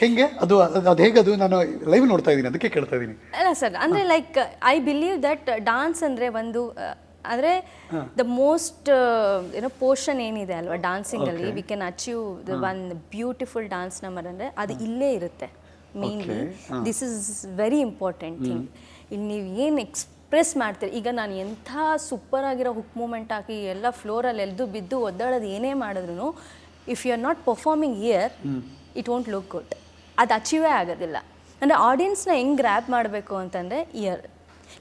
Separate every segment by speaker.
Speaker 1: ಹೆಂಗೆ? ಅದು ಅದು ಹೇಗೆ ಅದು? ನಾನು ಲೈವ್ ನೋಡ್ತಾ ಇದ್ದೀನಿ ಅದಕ್ಕೆ ಕೇಳ್ತಾ ಇದ್ದೀನಿ.
Speaker 2: ಅಲ್ಲ ಸರ್ ಅಂದರೆ like I believe that dance ಅಂದರೆ ಒಂದು ಅಂದರೆ ದ ಮೋಸ್ಟ್ ಏನೋ ಪೋರ್ಷನ್ ಏನಿದೆ ಅಲ್ವಾ ಡಾನ್ಸಿಂಗಲ್ಲಿ we can achieve the one beautiful dance number ಅಂದರೆ ಅದು ಇಲ್ಲೇ ಇರುತ್ತೆ mainly this is very important thing ಇಲ್ಲಿ ನೀವು ಏನು ಎಕ್ಸ್ಪ್ರೆಸ್ ಮಾಡ್ತೀರಿ? ಈಗ ನಾನು ಎಂಥ ಸೂಪರ್ ಆಗಿರೋ ಹುಕ್ ಮೂಮೆಂಟ್ ಹಾಕಿ ಎಲ್ಲ ಫ್ಲೋರಲ್ಲಿ ಎಲ್ದು ಬಿದ್ದು ಒದ್ದಾಡೋದು ಏನೇ ಮಾಡಿದ್ರು if you are not performing here it won't look good ಅದು ಅಚೀವೇ ಆಗೋದಿಲ್ಲ. ಅಂದರೆ ಆಡಿಯನ್ಸ್ನ ಹೆಂಗೆ ಗ್ರ್ಯಾಪ್ ಮಾಡಬೇಕು ಅಂತಂದರೆ ಇಯರ್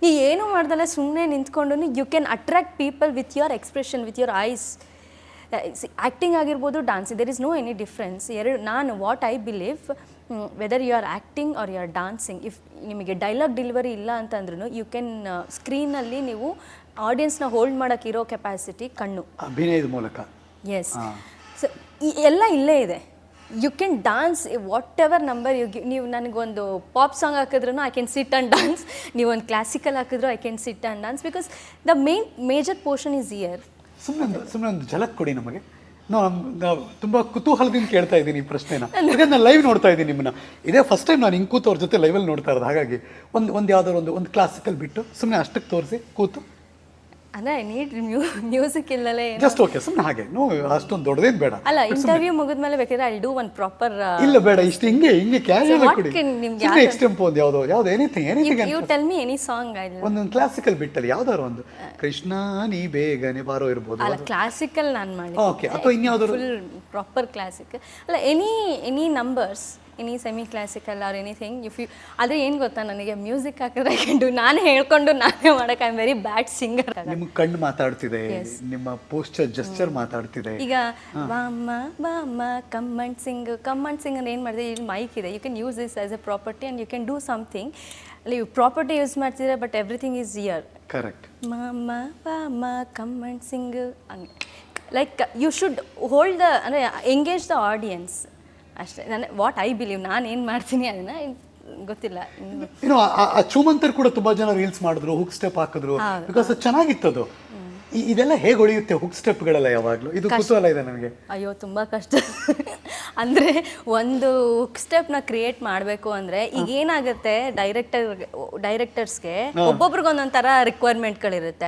Speaker 2: ನೀವು ಏನು ಮಾಡ್ದಲ್ಲ ಸುಮ್ಮನೆ ನಿಂತ್ಕೊಂಡು you can attract people with your expression with your eyes acting ಆಗಿರ್ಬೋದು dance there is no any difference ಎರಡು ನಾನು what I believe whether you are acting or you are dancing if ನಿಮಗೆ ಡೈಲಾಗ್ ಡೆಲಿವರಿ ಇಲ್ಲ ಅಂತಂದ್ರೂ you can ಸ್ಕ್ರೀನಲ್ಲಿ ನೀವು ಆಡಿಯನ್ಸ್ನ hold ಮಾಡೋಕ್ಕಿರೋ capacity ಕಣ್ಣು.
Speaker 1: ಅಭಿನಯದ ಮೂಲಕ.
Speaker 2: ಎಸ್ ಸೊ ಎಲ್ಲ ಇಲ್ಲೇ ಇದೆ. You can dance whatever number you ನೀವು ನನಗೊಂದು ಪಾಪ್ ಸಾಂಗ್ ಹಾಕಿದ್ರು I can sit and dance ನೀವೊಂದು ಕ್ಲಾಸಿಕಲ್ ಹಾಕಿದ್ರು I can sit and dance because the main major portion is here
Speaker 1: ಸುಮ್ಮನೆ ಸುಮ್ಮನೆ ಒಂದು ಝಲಕ್ ಕೊಡಿ ನಮಗೆ. ನಾವು ತುಂಬ ಕುತೂಹಲದಿಂದ ಕೇಳ್ತಾ ಇದ್ದೀನಿ ಈ ಪ್ರಶ್ನೆನ. ಇದನ್ನ ನಾನು ಲೈವ್ ನೋಡ್ತಾ ಇದ್ದೀನಿ ನಿಮ್ಮನ್ನ. ಇದೇ ಫಸ್ಟ್ ಟೈಮ್ ನಾನು ಹಿಂಗೆ ಕೂತು ಅವ್ರ ಜೊತೆ ಲೈವಲ್ಲಿ ನೋಡ್ತಾ ಇರೋದು. ಹಾಗಾಗಿ ಒಂದು ಒಂದು ಯಾವುದಾದ್ರು ಒಂದು ಒಂದು ಕ್ಲಾಸಿಕಲ್ ಬಿಟ್ಟು ಸುಮ್ಮನೆ ಅಷ್ಟಕ್ಕೆ ತೋರಿಸಿ ಕೂತು.
Speaker 2: ಅಂದರೆ ಐ ನೀಡ್ ಮ್ಯೂ ಮ್ಯೂಸಿಕ್ ಇಲ್ಲಲೇ
Speaker 1: ಜಸ್ಟ್ ಓಕೆ ಸುಮ್ಮನೆ ಹಾಗೆ. ನೋ ಅಷ್ಟೊಂದು ದೊಡ್ಡದೇನು ಬೇಡ.
Speaker 2: ಅಲ್ಲ ಇಂಟರ್ವ್ಯೂ ಮುಗಿದ್ಮೇಲೆ ಬೇಕಾದ್ರೆ ಐ ಡೂ ಒಂದು ಪ್ರಾಪರ್
Speaker 1: ಇಲ್ಲ ಬೇಡ ಇಷ್ಟು ಹಿಂಗೆ ಹಿಂಗೆ ಕ್ಯಾಶುವಲ್
Speaker 2: what
Speaker 1: ಕೊಡಿ.
Speaker 2: ನಿಮ್ಗೆ
Speaker 1: ಎಕ್ಸ್ಟೆಂಪ್ ಒಂದು ಯಾವುದೋ ಯಾವ್ದು anything anything
Speaker 2: you tell me any song I
Speaker 1: ಒಂದೊಂದು ಕ್ಲಾಸಿಕಲ್ ಬಿಟ್ಟಲ್ಲಿ ಯಾವ್ದಾದ್ರು ಒಂದು. ಕೃಷ್ಣ ನೀ ಬೇಗನೆ ಬಾರೋ ಇರ್ಬೋದು.
Speaker 2: ಅಲ್ಲ ಕ್ಲಾಸಿಕಲ್ ನಾನು ಮಾಡಿ
Speaker 1: ಓಕೆ ಅಥವಾ ಇನ್ಯಾವ್ದಾದ್ರು
Speaker 2: ಫುಲ್ ಪ್ರಾಪರ್ ಕ್ಲಾಸಿಕ್ ಅಲ್ಲ any any numbers any semi classical or anything if you ಆದರೆ ಏನು ಗೊತ್ತಾ ನನಗೆ ಮ್ಯೂಸಿಕ್ ಹಾಕಿದ್ರೆ ಕಂಡು ನಾನು ಹೇಳ್ಕೊಂಡು ನಾನೇ ಮಾಡೋಕೆ I am very bad singer
Speaker 1: ನಿಮ್ಮ ಕಣ್ಣು ಮಾತಾಡ್ತಿದೆ ನಿಮ್ಮ ಪೋಸ್ಚರ್ ಜಸ್ಚರ್ ಮಾತಾಡ್ತಿದೆ.
Speaker 2: ಈಗ ಬಾಮ್ಮ ಬಾಮ್ಮ ಕಮ್ಮಂಡ್ ಸಿಂಗ್ ಕಮ್ಮಂಡ್ ಸಿಂಗ್ ಅಂದ್ರೆ ಏನು ಮಾಡಿದೆ ಇಲ್ಲಿ ಮೈಕ್ ಇದೆ. You can use this as a property and you can do something ಅಲ್ಲಿ ಪ್ರಾಪರ್ಟಿ ಯೂಸ್ ಮಾಡ್ತಿದ್ರೆ but everything is here
Speaker 1: correct
Speaker 2: ಮಾಮ ಬಾಮ ಕಮ್ಮಂಡ್ ಸಿಂಗ್ ಹಂಗೆ. Like you should hold the ಅಂದರೆ ಎಂಗೇಜ್ ದ ಆಡಿಯನ್ಸ್ ಅಷ್ಟೇ. ನಾನು ವಾಟ್ ಐ ಬಿಲೀವ್ ನಾನು ಏನು ಮಾಡ್ತೀನಿ ಅದನ್ನ ಗೊತ್ತಿಲ್ಲ.
Speaker 1: ಏನೋ ಆ ಚೂಮಂತರ್ ಕೂಡ ತುಂಬಾ ಜನ ರೀಲ್ಸ್ ಮಾಡಿದ್ರು ಹುಕ್ ಸ್ಟೆಪ್ ಹಾಕಿದ್ರು. ಬಿಕಾಸ್ ಅದು ಚೆನ್ನಾಗಿತ್ತು ಅದು. ಇದೆಲ್ಲ ಹೇಗೆ ಹೊಳೆಯುತ್ತೆ ಹುಕ್ ಸ್ಟೆಪ್ಗಳೆಲ್ಲ ಯಾವಾಗಲೂ? ಇದು ಕುತೂಹಲ ಇದೆ ನನಗೆ
Speaker 2: ಅಯ್ಯೋ ತುಂಬ ಕಷ್ಟ. ಅಂದರೆ ಒಂದು ಹುಕ್ ಸ್ಟೆಪ್ನ ಕ್ರಿಯೇಟ್ ಮಾಡಬೇಕು ಅಂದರೆ ಈಗ ಏನಾಗುತ್ತೆ ಡೈರೆಕ್ಟರ್ ಡೈರೆಕ್ಟರ್ಸ್ಗೆ ಒಬ್ಬೊಬ್ರಿಗೆ ಒಂದೊಂದು ಥರ ರಿಕ್ವೈರ್ಮೆಂಟ್ಗಳಿರುತ್ತೆ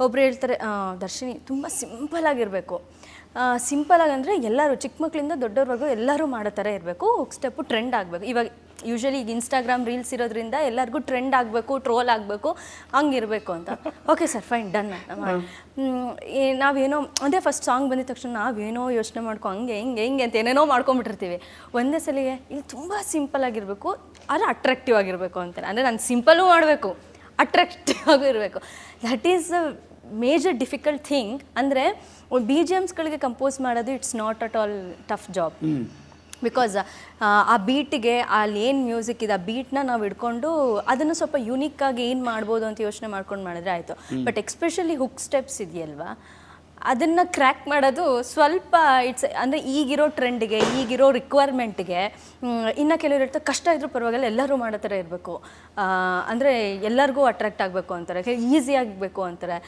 Speaker 2: ಒಬ್ರು ಹೇಳ್ತಾರೆ "ಆ, ದರ್ಶಿನಿ ತುಂಬ ಸಿಂಪಲ್ ಆಗಿರಬೇಕು. ಸಿಂಪಲ್ ಆಗಿ ಅಂದರೆ ಎಲ್ಲರೂ ಚಿಕ್ಕ ಮಕ್ಕಳಿಂದ ದೊಡ್ಡವ್ರವರೆಗೂ ಎಲ್ಲರೂ ಮಾಡೋ ಥರ ಇರಬೇಕು. ಸ್ಟೆಪ್ಪು ಟ್ರೆಂಡ್ ಆಗಬೇಕು. ಇವಾಗ ಯೂಶಲಿ ಈಗ ಇನ್ಸ್ಟಾಗ್ರಾಮ್ ರೀಲ್ಸ್ ಇರೋದ್ರಿಂದ ಎಲ್ಲರಿಗೂ ಟ್ರೆಂಡ್ ಆಗಬೇಕು ಟ್ರೋಲ್ ಆಗಬೇಕು ಹಂಗಿರಬೇಕು ಅಂತ. ಓಕೆ ಸರ್ ಫೈನ್ ಡನ್ ನಾವೇನೋ ಅಂದರೆ ಫಸ್ಟ್ ಸಾಂಗ್ ಬಂದಿದ ತಕ್ಷಣ ನಾವೇನೋ ಯೋಚನೆ ಮಾಡ್ಕೊ ಹಂಗೆ ಹಿಂಗೆ ಹಿಂಗೆ ಅಂತ ಏನೇನೋ ಮಾಡ್ಕೊಂಬಿಟ್ಟಿರ್ತೀವಿ ಒಂದೇ ಸಲಿಗೆ ಇಲ್ಲಿ ತುಂಬ ಸಿಂಪಲ್ ಆಗಿರಬೇಕು ಆದರೆ ಅಟ್ರಾಕ್ಟಿವ್ ಆಗಿರಬೇಕು ಅಂತಾರೆ ಅಂದರೆ ನಾನು ಸಿಂಪಲ್ಲೂ ಮಾಡಬೇಕು ಅಟ್ರಾಕ್ಟಿವ್ ಆಗೂ ಇರಬೇಕು that is the major difficult thing ಅಂದರೆ ಬಿ ಜಿ ಎಮ್ಸ್ಗಳಿಗೆ ಕಂಪೋಸ್ ಮಾಡೋದು it's not at all tough job because ಆ ಬೀಟಿಗೆ ಅಲ್ಲಿ ಏನು ಮ್ಯೂಸಿಕ್ ಇದೆ ಆ ಬೀಟ್ನ ನಾವು ಇಟ್ಕೊಂಡು ಅದನ್ನು ಸ್ವಲ್ಪ ಯುನಿಕ್ ಆಗಿ ಏನು ಮಾಡ್ಬೋದು ಅಂತ ಯೋಚನೆ ಮಾಡ್ಕೊಂಡು ಮಾಡಿದ್ರೆ ಆಯಿತು. ಬಟ್ ಎಕ್ಸ್ಪೆಷಲಿ ಹುಕ್ ಸ್ಟೆಪ್ಸ್ ಇದೆಯಲ್ವಾ ಅದನ್ನು ಕ್ರ್ಯಾಕ್ ಮಾಡೋದು ಸ್ವಲ್ಪ ಇಟ್ಸ್ ಅಂದರೆ ಈಗಿರೋ ಟ್ರೆಂಡಿಗೆ ಈಗಿರೋ ರಿಕ್ವೈರ್ಮೆಂಟ್ಗೆ ಇನ್ನು ಕೆಲವರು ಇರ್ತಾರೆ ಕಷ್ಟ ಇದ್ರೂ ಪರವಾಗಿಲ್ಲ ಎಲ್ಲರೂ ಮಾಡೋ ಥರ ಇರಬೇಕು. ಅಂದರೆ ಎಲ್ಲರಿಗೂ ಅಟ್ರಾಕ್ಟ್ ಆಗಬೇಕು ಅಂತಾರೆ ಈಸಿ ಆಗಬೇಕು ಅಂತಾರೆ.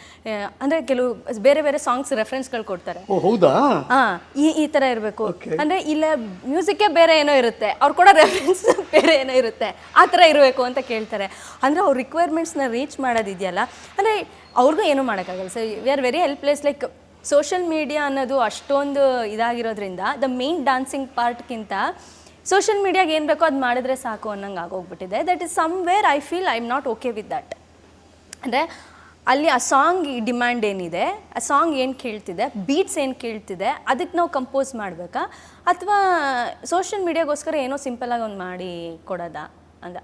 Speaker 2: ಅಂದರೆ ಕೆಲವು ಬೇರೆ ಬೇರೆ ಸಾಂಗ್ಸ್ ರೆಫರೆನ್ಸ್ಗಳು ಕೊಡ್ತಾರೆ.
Speaker 1: ಹೌದಾ?
Speaker 2: ಹಾಂ ಈ ಈ ಥರ ಇರಬೇಕು. ಅಂದ್ರೆ ಇಲ್ಲ ಮ್ಯೂಸಿಕ್ಕೇ ಬೇರೆ ಏನೋ ಇರುತ್ತೆ ಅವ್ರು ಕೂಡ ರೆಫರೆನ್ಸ್ ಬೇರೆ ಏನೋ ಇರುತ್ತೆ ಆ ಥರ ಇರಬೇಕು ಅಂತ ಕೇಳ್ತಾರೆ. ಅಂದರೆ ಅವ್ರ ರಿಕ್ವೈರ್ಮೆಂಟ್ಸ್ನ ರೀಚ್ ಮಾಡೋದಿದೆಯಲ್ಲ ಅಂದರೆ ಅವ್ರಿಗೂ ಏನೂ ಮಾಡೋಕ್ಕಾಗಲ್ಲ. Sir we are very helpless like social media ಅನ್ನೋದು ಅಷ್ಟೊಂದು ಇದಾಗಿರೋದ್ರಿಂದ ದ ಮೇನ್ ಡಾನ್ಸಿಂಗ್ ಪಾರ್ಟ್ಗಿಂತ ಸೋಷಿಯಲ್ ಮೀಡಿಯಾಗೆ ಏನು ಬೇಕೋ ಅದು ಮಾಡಿದ್ರೆ ಸಾಕು ಅನ್ನಂಗೆ ಆಗೋಗ್ಬಿಟ್ಟಿದೆ. That is somewhere I feel I am not okay with that ಅಂದರೆ ಅಲ್ಲಿ ಆ ಸಾಂಗ್ ಡಿಮ್ಯಾಂಡ್ ಏನಿದೆ, ಆ ಸಾಂಗ್ ಏನು ಕೇಳ್ತಿದೆ ಬೀಟ್ಸ್ ಏನು ಕೇಳ್ತಿದೆ ಅದಕ್ಕೆ ನಾವು ಕಂಪೋಸ್ ಮಾಡಬೇಕಾ? ಅಥವಾ ಸೋಷಿಯಲ್ ಮೀಡಿಯಾಗೋಸ್ಕರ ಏನೋ ಸಿಂಪಲಾಗಿ ಒಂದು ಮಾಡಿ ಕೊಡೋದಾ? ಅಂತ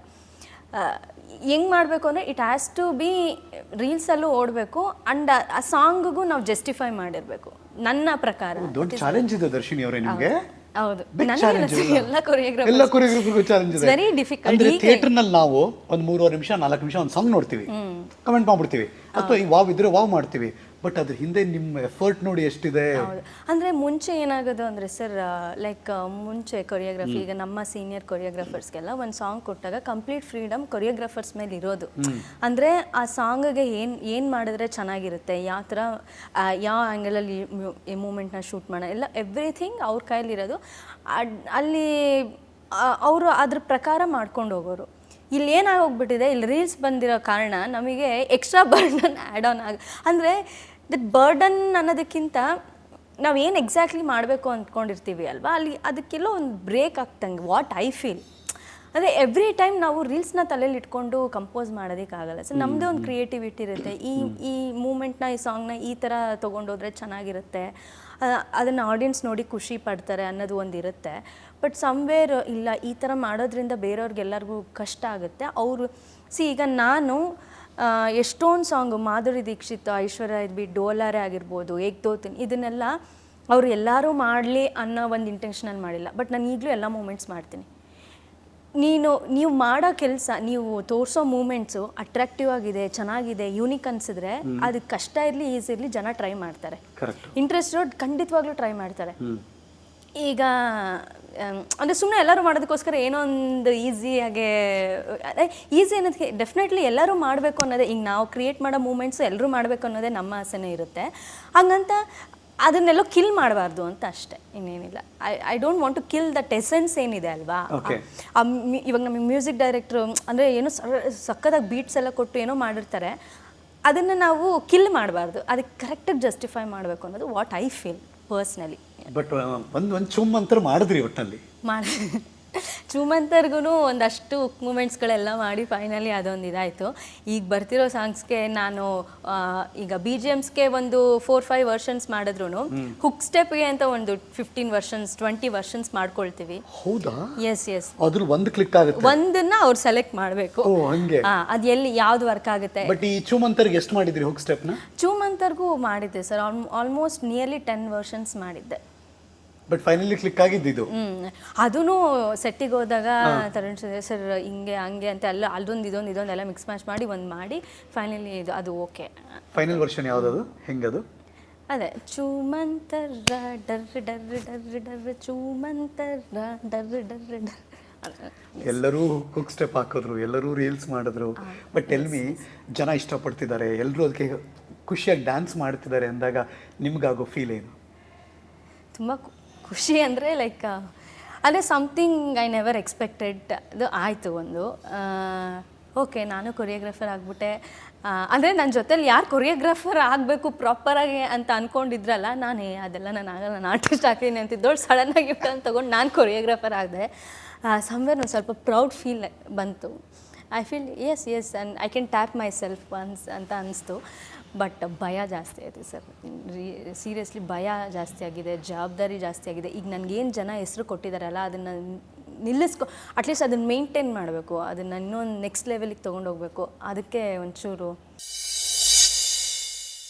Speaker 2: ಹೆಂಗೆ ಮಾಡಬೇಕು ಅಂದರೆ ಇಟ್ ಹ್ಯಾಸ್ ಟು ಬಿ ರೀಲ್ಸಲ್ಲೂ ಓಡಬೇಕು ಆ್ಯಂಡ್ ಆ ಸಾಂಗಿಗೂ ನಾವು ಜಸ್ಟಿಫೈ ಮಾಡಿರಬೇಕು. ನನ್ನ ಪ್ರಕಾರ.
Speaker 1: ದೊಡ್ಡ ಚಾಲೆಂಜ್ ಇದೆ ದರ್ಶಿನಿ ಅವರೇ ನಿಮಗೆ.
Speaker 2: ಹೌದು. ಎಲ್ಲ ಕೊರಿಯೋಗ್ರಾಫ್
Speaker 1: ಚಾಲೆಂಜ್ ಇದೆ.
Speaker 2: ವೆರಿ ಡಿಫಿಕಲ್ಟ್
Speaker 1: ಅಂದ್ರೆ ಥಿಯೇಟರ್ನಲ್ಲಿ ನಾವು ಒಂದ್ ಮೂರುವರೆ ನಿಮಿಷ ನಾಲ್ಕು ನಿಮಿಷ ಒಂದು ಸಾಂಗ್ ನೋಡ್ತೀವಿ. ಕಮೆಂಟ್ ಮಾಡ್ಬಿಡ್ತೀವಿ. ಅಥವಾ ಈ ವಾವ್ ಇದ್ರೆ ವಾವ್ ಮಾಡ್ತೀವಿ. ಬಟ್ ಅದ್ರ ಹಿಂದೆ ನಿಮ್ಮ ಎಫರ್ಟ್ ನೋಡಿ ಎಷ್ಟಿದೆ?
Speaker 2: ಹೌದು. ಅಂದರೆ ಮುಂಚೆ ಏನಾಗೋದು ಅಂದರೆ ಸರ್ ಲೈಕ್ ಮುಂಚೆ ಕೊರಿಯೋಗ್ರಫಿ ಈಗ ನಮ್ಮ ಸೀನಿಯರ್ ಕೊರಿಯೋಗ್ರಾಫರ್ಸ್ಗೆಲ್ಲ ಒಂದು ಸಾಂಗ್ ಕೊಟ್ಟಾಗ ಕಂಪ್ಲೀಟ್ ಫ್ರೀಡಮ್ ಕೊರಿಯೋಗ್ರಾಫರ್ಸ್ ಮೇಲೆ ಇರೋದು. ಅಂದರೆ ಆ ಸಾಂಗಿಗೆ ಏನು ಏನು ಮಾಡಿದ್ರೆ ಚೆನ್ನಾಗಿರುತ್ತೆ ಯಾವ ಥರ ಯಾವ ಯಾವ ಆ್ಯಂಗಲಲ್ಲಿ ಈ ಮೂಮೆಂಟ್ನ ಶೂಟ್ ಮಾಡೋ ಎಲ್ಲ ಎವ್ರಿಥಿಂಗ್ ಅವ್ರ ಕೈಲಿರೋದು ಅಲ್ಲಿ ಅವರು ಅದ್ರ ಪ್ರಕಾರ ಮಾಡ್ಕೊಂಡು ಹೋಗೋರು. ಇಲ್ಲಿ ಏನಾಗೋಗ್ಬಿಟ್ಟಿದೆ ಇಲ್ಲಿ ರೀಲ್ಸ್ ಬಂದಿರೋ ಕಾರಣ ನಮಗೆ ಎಕ್ಸ್ಟ್ರಾ ಬರ್ಡನ್ ಆ್ಯಡ್ ಆನ್ ಆಗ, ಅಂದರೆ ದಟ್ ಬರ್ಡನ್ ಅನ್ನೋದಕ್ಕಿಂತ ನಾವು ಏನು ಎಕ್ಸಾಕ್ಟ್ಲಿ ಮಾಡಬೇಕು ಅಂದ್ಕೊಂಡಿರ್ತೀವಿ ಅಲ್ವಾ? ಅಲ್ಲಿ ಅದಕ್ಕೆಲ್ಲೋ ಒಂದು ಬ್ರೇಕ್ ಆಗ್ತಂಗೆ ವಾಟ್ ಐ ಫೀಲ್ ಅದೇ ಎವ್ರಿ ಟೈಮ್ ನಾವು ರೀಲ್ಸ್ನ ತಲೆಯಲ್ಲಿ ಇಟ್ಕೊಂಡು ಕಂಪೋಸ್ ಮಾಡೋದಕ್ಕಾಗಲ್ಲ. ಸೊ ನಮ್ಮದೇ ಒಂದು ಕ್ರಿಯೇಟಿವಿಟಿ ಇರುತ್ತೆ. ಈ ಈ ಮೂಮೆಂಟ್ನ ಈ ಸಾಂಗ್ನ ಈ ಥರ ತೊಗೊಂಡೋದ್ರೆ ಚೆನ್ನಾಗಿರುತ್ತೆ. ಅದನ್ನು ಆಡಿಯನ್ಸ್ ನೋಡಿ ಖುಷಿ ಪಡ್ತಾರೆ ಅನ್ನೋದು ಒಂದು ಇರುತ್ತೆ. ಬಟ್ ಸಮ್ವೇರ್ ಇಲ್ಲ ಈ ಥರ ಮಾಡೋದ್ರಿಂದ ಬೇರೆಯವ್ರಿಗೆಲ್ಲರಿಗೂ ಕಷ್ಟ ಆಗುತ್ತೆ. ಅವರು ಸಿ ಈಗ ನಾನು ಎಷ್ಟೊಂದು ಸಾಂಗ್ ಮಾಧುರಿ ದೀಕ್ಷಿತ್ ಐಶ್ವರ್ಯ ಇರ್ಬಿ ಡೋಲಾರೆ ಆಗಿರ್ಬೋದು ಏಕ್ ದೋತಿನ್ ಇದನ್ನೆಲ್ಲ ಅವ್ರು ಎಲ್ಲರೂ ಮಾಡಲಿ ಅನ್ನೋ ಒಂದು ಇಂಟೆನ್ಷನಲ್ಲಿ ಮಾಡಿಲ್ಲ. ಬಟ್ ನಾನು ಈಗಲೂ ಎಲ್ಲ ಮೂಮೆಂಟ್ಸ್ ಮಾಡ್ತೀನಿ. ನೀನು ನೀವು ಮಾಡೋ ಕೆಲಸ ನೀವು ತೋರಿಸೋ ಮೂಮೆಂಟ್ಸು ಅಟ್ರಾಕ್ಟಿವ್ ಆಗಿದೆ ಚೆನ್ನಾಗಿದೆ ಯೂನಿಕ್ ಅನ್ಸಿದ್ರೆ ಅದು ಕಷ್ಟ ಇರಲಿ ಈಸಿ ಇರಲಿ ಜನ ಟ್ರೈ ಮಾಡ್ತಾರೆ.
Speaker 1: ಕರೆಕ್ಟ್
Speaker 2: ರೋಡ್ ಖಂಡಿತವಾಗ್ಲೂ ಟ್ರೈ ಮಾಡ್ತಾರೆ. ಈಗ ಅಂದರೆ ಅಂದ್ರೆ ಸುಮ್ಮನೆ ಎಲ್ಲರೂ ಮಾಡೋದಕ್ಕೋಸ್ಕರ ಏನೋ ಒಂದು ಈಸಿಯಾಗೆ ಈಸಿ ಅನ್ನೋದಕ್ಕೆ ಡೆಫಿನೆಟ್ಲಿ ಎಲ್ಲರೂ ಮಾಡಬೇಕು ಅನ್ನೋದೇ ಈಗ ನಾವು ಕ್ರಿಯೇಟ್ ಮಾಡೋ ಮೂಮೆಂಟ್ಸು ಎಲ್ಲರೂ ಮಾಡಬೇಕು ಅನ್ನೋದೇ ನಮ್ಮ ಆಸೆನೇ ಇರುತ್ತೆ. ಹಂಗಂತ ಅದನ್ನೆಲ್ಲೋ ಕಿಲ್ ಮಾಡಬಾರ್ದು ಅಂತ ಅಷ್ಟೇ ಇನ್ನೇನಿಲ್ಲ. I I don't want to kill that essence ಏನಿದೆ ಅಲ್ವಾ. ಆ ಇವಾಗ ನಮಗೆ ಮ್ಯೂಸಿಕ್ ಡೈರೆಕ್ಟ್ರು ಅಂದರೆ ಏನೋ ಸಕ್ಕದಾಗಿ ಬೀಟ್ಸ್ ಎಲ್ಲ ಕೊಟ್ಟು ಏನೋ ಮಾಡಿರ್ತಾರೆ ಅದನ್ನು ನಾವು ಕಿಲ್ ಮಾಡಬಾರ್ದು. ಅದಕ್ಕೆ ಕರೆಕ್ಟಾಗಿ ಜಸ್ಟಿಫೈ ಮಾಡಬೇಕು ಅನ್ನೋದು what I feel personally
Speaker 1: but ಒಂದು ಒಂದು ಚುಮ್ ಅಂತ ಮಾಡಿದ್ರಿ ಒಟ್ಟಲ್ಲಿ
Speaker 2: ಮಾಡಿ ಚೂಮಂತರ್ಗೂ ಒಂದಷ್ಟು ಮೂಮೆಂಟ್ಸ್ಗಳೆಲ್ಲ ಮಾಡಿ ಫೈನಲಿ ಅದೊಂದು ಇದಾಯಿತು ಈಗ ಬರ್ತಿರೋ ಸಾಂಗ್ಸ್ಗೆ ನಾನು ಈಗ ಬಿ ಜಿ ಎಮ್ಸ್ಗೆ ಒಂದು ಫೋರ್ ಫೈವ್ ವರ್ಷನ್ಸ್ ಮಾಡಿದ್ರು ಹುಕ್ ಸ್ಟೆಪ್ಗೆ ಅಂತ ಒಂದು ಫಿಫ್ಟೀನ್ ವರ್ಷನ್ಸ್ ಟ್ವೆಂಟಿ ವರ್ಷನ್ಸ್ ಮಾಡ್ಕೊಳ್ತೀವಿ.
Speaker 1: ಹೌದಾ?
Speaker 2: ಎಸ್ ಎಸ್
Speaker 1: ಅದ್ರ ಒಂದು ಕ್ಲಿಕ್ ಆಗುತ್ತೆ?
Speaker 2: ಒಂದನ್ನ ಅವ್ರು ಸೆಲೆಕ್ಟ್ ಮಾಡಬೇಕು. ಅದು ಎಲ್ಲಿ ಯಾವ್ದು ವರ್ಕ್ ಆಗುತ್ತೆ?
Speaker 1: ಬಟ್ ಈ ಚುಮಂತರ್ಗೆ ಎಷ್ಟು ಮಾಡಿದ್ರಿ ಹುಕ್ ಸ್ಟೆಪ್ನ
Speaker 2: ಚೂಮಂತರ್ಗೂ ಮಾಡಿದ್ದೆ sir almost nearly ten versions ಮಾಡಿದ್ದೆ.
Speaker 1: ಬಟ್ ಫೈನಲಿ ಕ್ಲಿಕ್ ಆಗಿದ್ದು
Speaker 2: ಇದು. ಅದೂ ಸೆಟ್ಟಿಗೆ ಹೋದಾಗ ತರುಣ್ ಸರ್ ಹಿಂಗೆ ಹಂಗೆ ಅಂತ ಎಲ್ಲ ಅಲ್ಲೊಂದು ಇದೊಂದು ಇದೊಂದು ಎಲ್ಲ ಮಿಕ್ಸ್ ಮ್ಯಾಚ್ ಮಾಡಿ ಒಂದು ಮಾಡಿ ಫೈನಲಿ ಇದು ಅದು ಓಕೆ
Speaker 1: ಫೈನಲ್ ವರ್ಷನ್ ಯಾವ್ದದು? ಹೆಂಗದು?
Speaker 2: ಅದೇ ಚೂಮಂತರ ಡರ್ ಡರ್ ಡರ್ ಡರ್ ಚೂಮಂತರ ಡರ್ ಡರ್ ಡರ್.
Speaker 1: ಎಲ್ಲರೂ ಕುಕ್ ಸ್ಟೆಪ್ ಹಾಕಿದ್ರು ಎಲ್ಲರೂ ರೀಲ್ಸ್ ಮಾಡಿದ್ರು. ಬಟ್ ಎಲ್ಮಿ ಜನ ಇಷ್ಟಪಡ್ತಿದ್ದಾರೆ ಎಲ್ಲರೂ ಅದಕ್ಕೆ ಖುಷಿಯಾಗಿ ಡ್ಯಾನ್ಸ್ ಮಾಡ್ತಿದ್ದಾರೆ ಅಂದಾಗ ನಿಮ್ಗಾಗೋ ಫೀಲ್ ಏನು?
Speaker 2: ತುಂಬ ಖುಷಿ ಅಂದರೆ ಲೈಕ್ ಅದೇ ಸಮಥಿಂಗ್ ಐ ನೆವರ್ ಎಕ್ಸ್ಪೆಕ್ಟೆಡ್ ಅದು ಆಯಿತು ಒಂದು. ಓಕೆ ನಾನು ಕೊರಿಯೋಗ್ರಾಫರ್ ಆಗಿಬಿಟ್ಟೆ. ಅಂದರೆ ನನ್ನ ಜೊತೇಲಿ ಯಾರು ಕೊರಿಯೋಗ್ರಾಫರ್ ಆಗಬೇಕು ಪ್ರಾಪರಾಗಿ ಅಂತ ಅಂದ್ಕೊಂಡಿದ್ರಲ್ಲ ನಾನು ಅದೆಲ್ಲ ನಾನು ಆಗಲ್ಲ ನಾನು ಆರ್ಟಿಸ್ಟ್ ಆಗ್ತೀನಿ ಅಂತಿದ್ದೋಳು ಸಡನ್ನಾಗಿ ಅಂತ ತೊಗೊಂಡು ನಾನು ಕೊರಿಯೋಗ್ರಾಫರ್ ಆಗಿದೆ. ಸಮ್ವೇರ್ ಒಂದು ಸ್ವಲ್ಪ ಪ್ರೌಡ್ ಫೀಲ್ ಬಂತು. I feel yes yes and I can tap myself once ಅಂತ ಅನಿಸ್ತು. ಬಟ್ ಭಯ ಜಾಸ್ತಿ ಆಯಿತು ಸರ್. ಸೀರಿಯಸ್ಲಿ ಭಯ ಜಾಸ್ತಿ ಆಗಿದೆ, ಜವಾಬ್ದಾರಿ ಜಾಸ್ತಿ ಆಗಿದೆ. ಈಗ ನನಗೇನು ಜನ ಹೆಸರು ಕೊಟ್ಟಿದ್ದಾರಲ್ಲ ಅದನ್ನು ನಿಲ್ಲಿಸ್ಕೊ ಅಟ್ಲೀಸ್ಟ್ ಅದನ್ನು ಮೇಂಟೈನ್ ಮಾಡಬೇಕು. ಅದನ್ನು ಇನ್ನೊಂದು ನೆಕ್ಸ್ಟ್ ಲೆವೆಲಿಗೆ ತೊಗೊಂಡೋಗ್ಬೇಕು ಅದಕ್ಕೆ ಒಂಚೂರು